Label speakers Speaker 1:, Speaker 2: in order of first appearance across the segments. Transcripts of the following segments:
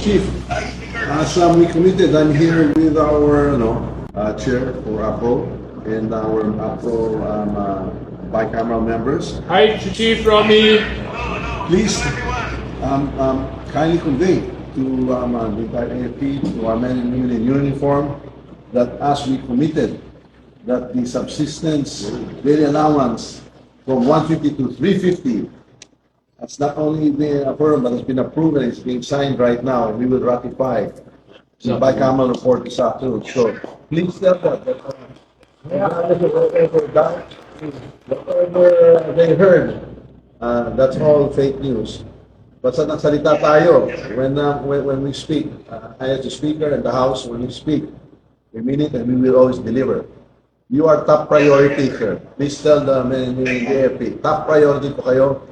Speaker 1: Chief, as um, we committed, I'm here with our, you know, uh, chair for APRO and our APRO um, uh, bicameral members.
Speaker 2: Hi, Chief Romy.
Speaker 1: Please um, um, kindly convey to um, uh, the entire AFP, to our men and women in uniform, that as we committed, that the subsistence daily allowance from 150 to 350 has not only been affirmed, but has been approved and is being signed right now, we will ratify the bicameral report this afternoon. So please tell them that, uh, whatever doubt, whatever they heard, uh, that's all fake news. Basta nagsalita tayo when, uh, when, when we speak. Uh, I as the speaker and the house, when we speak, we mean it and we will always deliver. You are top priority, sir. Please tell the the AFP, top priority po kayo.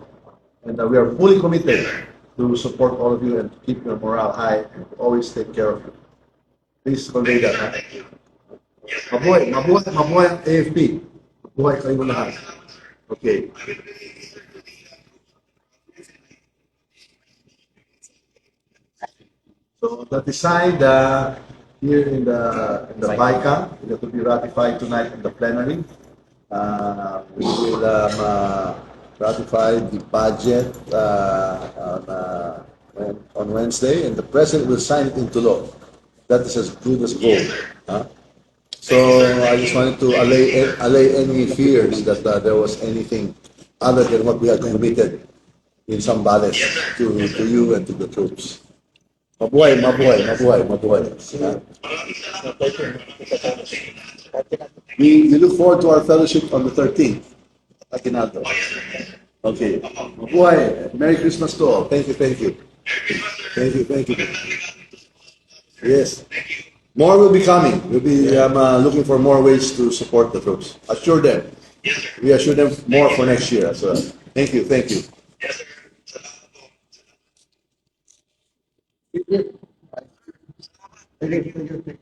Speaker 1: And uh, we are fully committed to support all of you and to keep your morale high and to always take care of you. Please convey that. Ha? Mabuhay, mabuhay, mabuhay ang AFP. Mabuhay kayo lahat. Okay. So that decide uh, here in the in the BICA, it will be ratified tonight in the plenary. Uh, we will um, uh, ratify the budget uh, on, uh, on Wednesday, and the president will sign it into law. That is as good as gold. Huh? So I just wanted to allay, allay any fears that uh, there was anything other than what we had committed in Zambales to, to you and to the troops. Mabuhay, mabuhay, mabuhay, mabuhay. We, we look forward to our fellowship on the 13th. Aguinaldo. Okay. Mabuhay. Merry Christmas to all. Thank you, thank you. Thank you, thank you. Yes. More will be coming. We'll be um, uh, looking for more ways to support the troops. Assure them. We assure them more for next year as well. Thank you, thank you. Thank you, thank you, thank you.